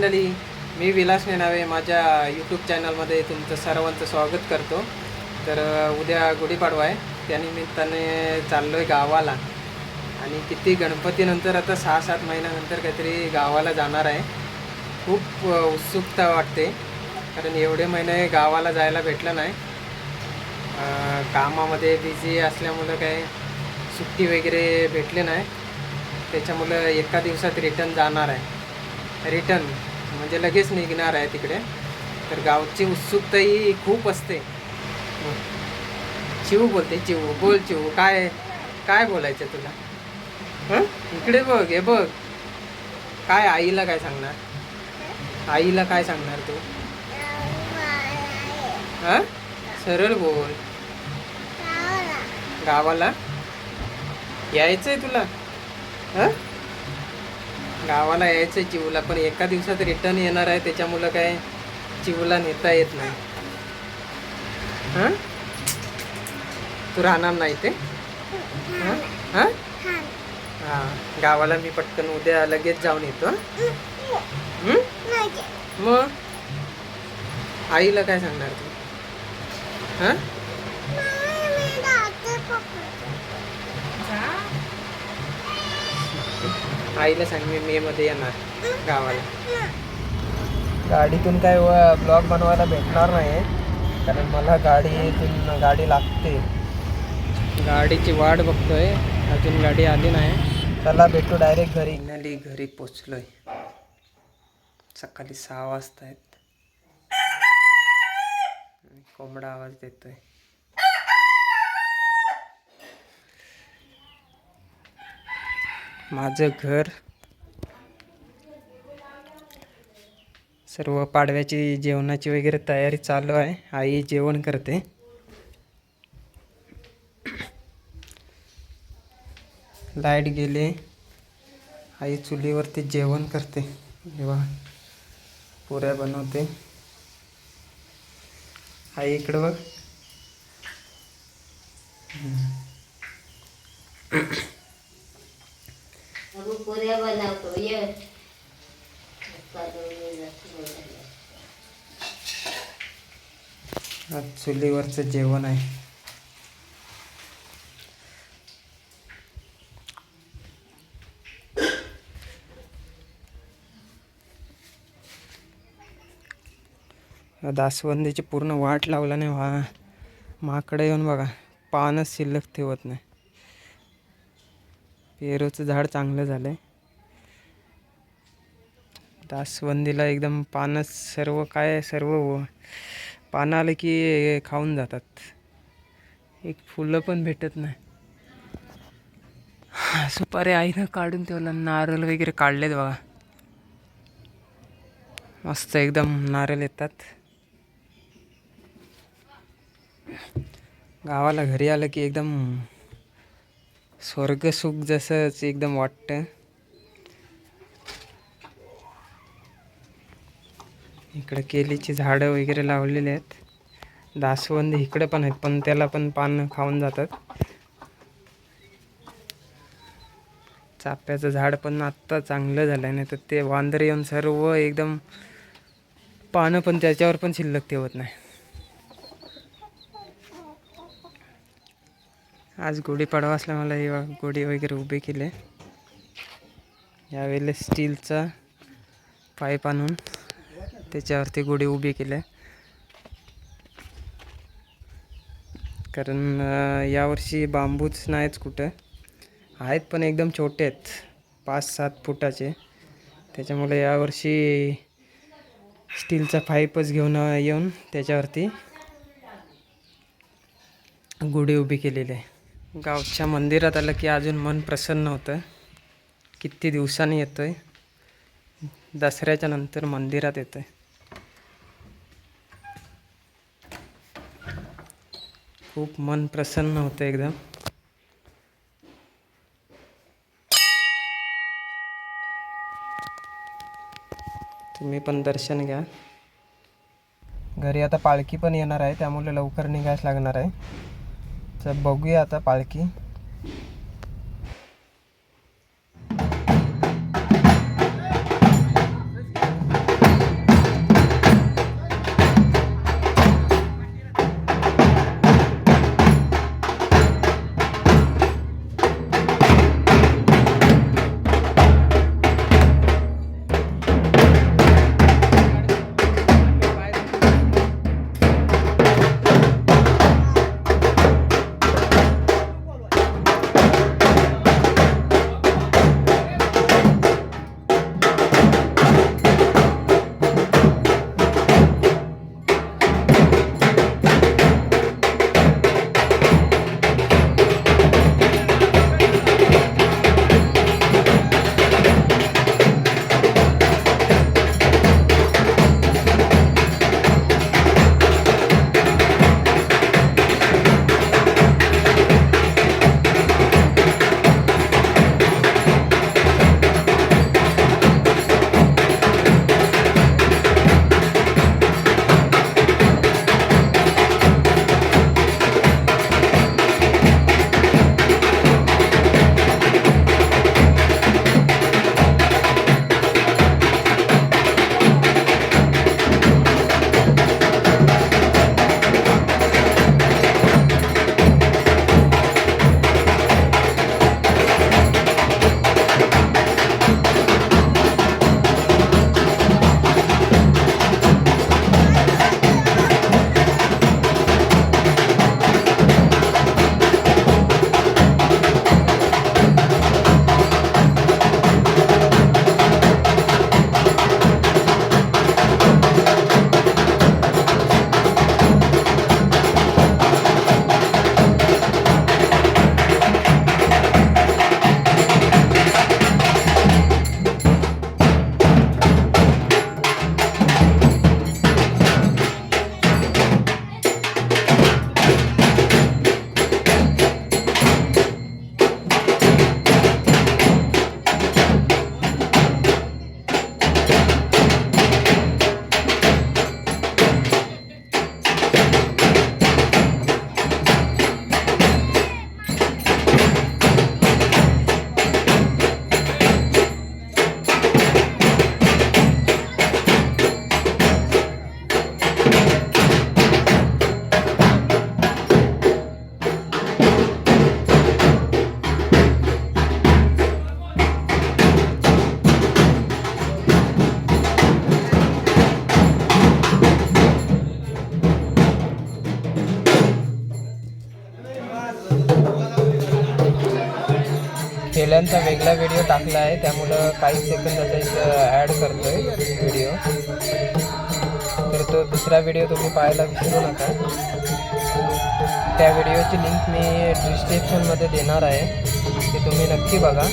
मी विलास नेनावे माझ्या यूट्यूब चॅनलमध्ये तुमचं सर्वांचं स्वागत करतो. तर उद्या गुढीपाडवा आहे. त्यानिमित्ताने चाललो आहे गावाला. आणि किती गणपतीनंतर आता सहा सात महिन्यानंतर काहीतरी गावाला जाणार आहे. खूप उत्सुकता वाटते. कारण एवढे महिने गावाला जायला भेटलं नाही. कामामध्ये बिझी असल्यामुळं काय सुट्टी वगैरे भेटली नाही. त्याच्यामुळं एका दिवसात रिटर्न जाणार आहे. रिटर्न. म्हणजे लगेच निघणार आहे तिकडे. तर गावची उत्सुकताही खूप असते. चिवू बोलते चिवू बोल चिऊ. काय काय बोलायचं तुला? हां? इकडे बघ हे बघ. काय आईला काय सांगणार? आईला काय सांगणार तू? हां? सरळ बोल. गावाला? यायचंय तुला? हां? गावाला यायचंय चिवला पण एका दिवसात रिटर्न येणार आहे त्याच्यामुळं काय चिवला नेता येत नाही. हां? तू राहणार नाही ते हां? हां? हां गावाला मी पटकन उद्या लगेच जाऊन येतो? मग? आईला काय सांगणार तू? हां? आईला सांग मी मे मध्ये येणार गावाला. गाडीतून काय ब्लॉग बनवायला भेटणार नाही कारण मला गाडीतून गाडी लागते. गाडीची वाट बघतोय अजून गाडी आली नाही. चला भेटू डायरेक्ट घरी. फायनली घरी पोचलोय. सकाळी सहा वाजता आहेत कोंबडा आवाज देतोय. माझं घर सर्व पाडव्याची जेवणाची वगैरे तयारी चालू आहे. आई जेवण करते. लाइट गेले. आई चुलीवरती जेवण करते. जेव्हा पुऱ्या बनवते. आई इकडं बघ. पुऱ्या बनवतो ये आज चुलीवरचं जेवण आहे. दासवंदीची पूर्ण वाट लावला नाही वा माकडे येऊन बघा. पानच शिल्लक ठेवत नाही. पेरूचं झाड चांगलं झालं आहे दासवंदीला एकदम पानं सर्व काय सर्व पानं आलं की खाऊन जातात. एक फुलं पण भेटत नाही. सुपारी आईनं काढून ठेवलं नारळ वगैरे काढलेत बघा. मस्त एकदम नारळ येतात. गावाला घरी आलं की एकदम स्वर्ग सुख जसंच एकदम वाटतं. इकडे केलीची झाडं वगैरे लावलेली आहेत. दासवंद इकडे पण आहेत पण त्याला पण पान खाऊन जातात. चाप्याचं झाड पण आत्ता चांगलं झालं आहे नाही तर ते वांदर येऊन सर्व एकदम पानं पण त्याच्यावर पण शिल्लक ठेवत नाही. आज गुढीपाडवा असल्यामुळे मला हे गुढी वगैरे उभे केले. यावेळेला स्टीलचा पाईप आणून त्याच्यावरती गुढी उभी केल्या कारण यावर्षी बांबूच नाहीच कुठं. आहेत पण एकदम छोटे आहेत. पाच सात फुटाचे. त्याच्यामुळे यावर्षी स्टीलचा पाईपच घेऊन येऊन त्याच्यावरती गुढी उभी केलेली आहे. गावच्या मंदिरात आलं की अजून मन प्रसन्न होतं किती दिवसांनी येतो आहे दसऱ्याच्या नंतर मंदिरात येतं आहे खूप मन प्रसन्न होतं एकदम. तुम्ही पण दर्शन घ्या. घरी आता पालखी पण येणार आहे त्यामुळे लवकर निघायच लागणार आहे. तर बघूया आता पालखी. ठेल्यांचा वेगळा व्हिडिओ टाकला आहे. त्यामुळं काही सेकंदाचा इथं ॲड करतो आहे व्हिडिओ तर तो दुसरा व्हिडिओ तुम्ही पाहायला विसरू नका. त्या व्हिडिओची लिंक मी डिस्क्रिप्शनमध्ये देणार आहे. ते तुम्ही नक्की बघा.